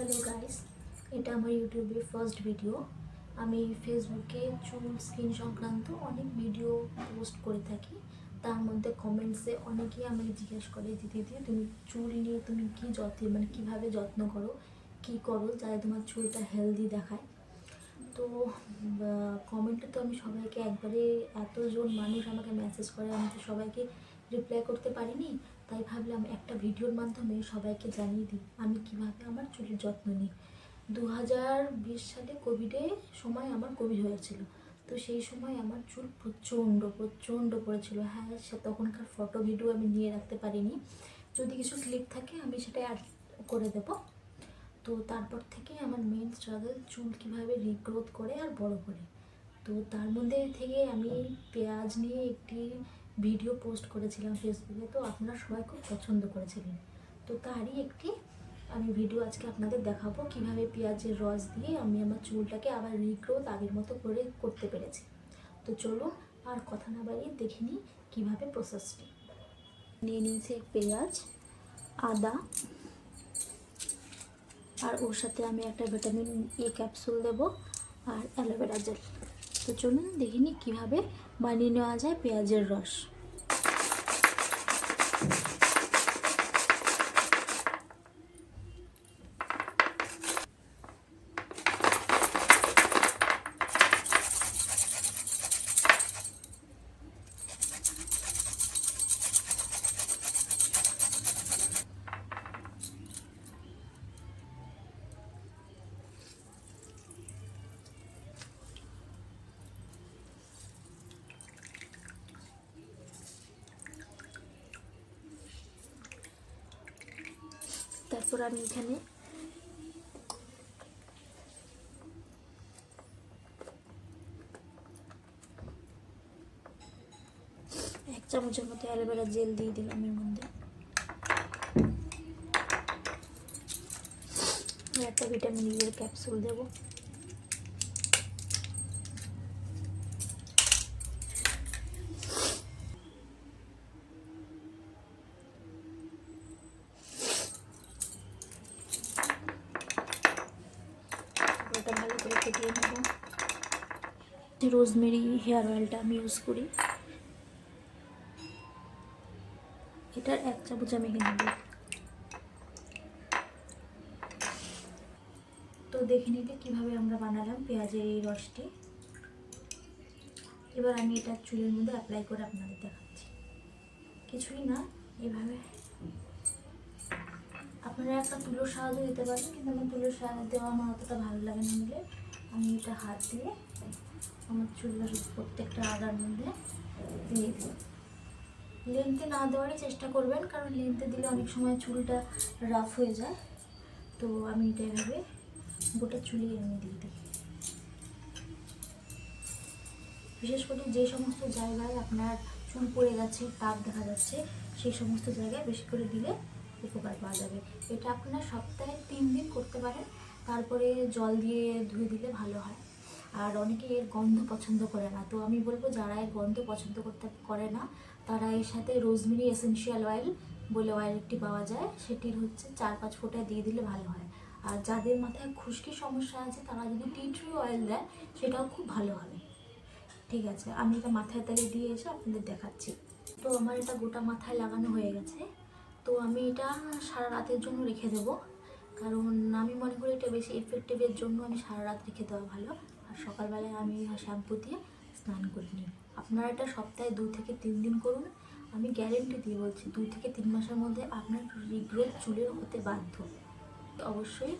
Hello guys এটা আমার ইউটিউবে ফার্স্ট ভিডিও আমি ফেসবুকে চুল স্কিন সংক্রান্ত অনেক ভিডিও পোস্ট করে থাকি। তার মধ্যে কমেন্টসে অনেকেই আমাকে জিজ্ঞেস করে দিদি দিদি, তুমি চুল নিয়ে তুমি কী যত্ন মানে কীভাবে যত্ন করো? কী করো যাতে তোমার চুলটা হেলদি দেখায়? তো কমেন্টে তো আমি সবাইকে একবারে এতজন মানুষ আমাকে মেসেজ করে, আমি তো সবাইকে রিপ্লাই করতে পারিনি। তাই ভাবলাম একটা ভিডিওর মাধ্যমে সবাইকে জানিয়ে দিই, আমি কীভাবে আমার চুলের যত্ন নিই। দু হাজার বিশ সালে কোভিডের সময় আমার কোভিড হয়েছিল, তো সেই সময় আমার চুল প্রচণ্ড প্রচণ্ড পড়েছিল। হ্যাঁ সে তখনকার ফটো ভিডিও আমি নিয়ে রাখতে পারিনি। যদি কিছু ক্লিপ থাকে, আমি সেটা অ্যাড করে দেবো। তো তারপর থেকে আমার মেন স্ট্রাগল চুল কীভাবে রিগ্রোথ করে আর বড় করে। তো তার মধ্যে থেকে আমি পেঁয়াজ নিয়ে একটি ভিডিও পোস্ট করেছিলাম ফেসবুকে, তো আপনারা সবাই খুব পছন্দ করেছিলেন। তো তারই একটি আমি ভিডিও আজকে আপনাদের দেখাবো কীভাবে পেঁয়াজের রস দিয়ে আমি আমার চুলটাকে আবার রিগ্রোথ আগের মতো করে করতে পেরেছি। তো চলুন আর কথা না বাড়িয়ে দেখে নিই কীভাবে প্রসেসটি নিয়ে নিয়েছি পেঁয়াজ, আদা, আর ওর সাথে আমি একটা ভিটামিন এ ক্যাপসুল দেবো আর অ্যালোভেরা জেল তো চলুন দেখিনি কীভাবে বানিয়ে নেওয়া যায় পেঁয়াজের রস। তারপর আমি এখানে এক চামচের মতো অ্যালোভেরা জেল দিয়ে দিলাম এর মধ্যে। একটা ভিটামিন ইয়ের ক্যাপসুল দেবো। করে ফুটিয়ে নেব রোজমেরি হেয়ার অয়েলটা আমি ইউজ করি। এটার এক চামচ আমি দিই তো দেখে নিলে কীভাবে আমরা বানালাম পেঁয়াজের এই রসটি। এবার আমি এটা চুলের মধ্যে অ্যাপ্লাই করে আপনাদের দেখাচ্ছি। কিছুই না, এভাবে। আপনারা একটা তুলোর সাহায্য দিতে পারেন, কিন্তু আমার তুলোর সাহায্য দেওয়া আমার অতটা ভালো লাগে না আমি এটা হাত দিয়ে আমার চুলের প্রত্যেকটা আগার মধ্যে দিয়ে দিই। লেন্থে না দেওয়ারই চেষ্টা করবেন, কারণ লেন্থে দিলে অনেক সময় চুলটা রাফ হয়ে যায়। তো আমি এটা এভাবে গোটা চুলে আমি দিয়ে দিই। বিশেষ করে যে সমস্ত জায়গায় আপনার চুল পড়ে গেছে, দাগ দেখা যাচ্ছে, সেই সমস্ত জায়গায় বেশি করে দিলে উপকার পাওয়া যাবে। এটা আপনারা সপ্তাহে তিন দিন করতে পারেন। তারপরে জল দিয়ে ধুয়ে দিলে ভালো হয়। আর অনেকে এর গন্ধ পছন্দ করে না। তো আমি বলব, যারা এর গন্ধ পছন্দ করতে করে না, তারা এর সাথে রোজমেরি এসেনশিয়াল অয়েল বলে অয়েল একটি পাওয়া যায়। সেটির হচ্ছে চার পাঁচ ফোঁটা দিয়ে দিলে ভালো হয়। আর যাদের মাথায় খুশকি সমস্যা আছে, তারা যদি টি ট্রি অয়েল দেয়, সেটাও খুব ভালো হবে। ঠিক আছে, আমি এটা মাথায় তালে দিয়ে এসে আপনাদের দেখাচ্ছি। তো আমার এটা গোটা মাথায় লাগানো হয়ে গেছে। তো আমি এটা সারা রাতের জন্য রেখে দেবো। কারণ আমি মনে করি এটা বেশি এফেক্টিভের জন্য আমি সারা রাত রেখে দেওয়া ভালো। আর সকালবেলায় আমি শ্যাম্পু দিয়ে স্নান করে নিই। আপনারা এটা সপ্তাহে দু থেকে তিন দিন করুন। আমি গ্যারেন্টি দিয়ে বলছি দুই থেকে তিন মাসের মধ্যে আপনার রিগ্রোথ চুলের হতে বাধ্য। অবশ্যই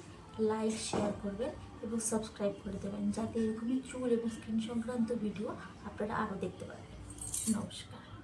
লাইক শেয়ার করবেন এবং সাবস্ক্রাইব করে দেবেন। যাতে এরকমই চুল এবং স্কিন সংক্রান্ত ভিডিও আপনারা আরও দেখতে পারেন। নমস্কার।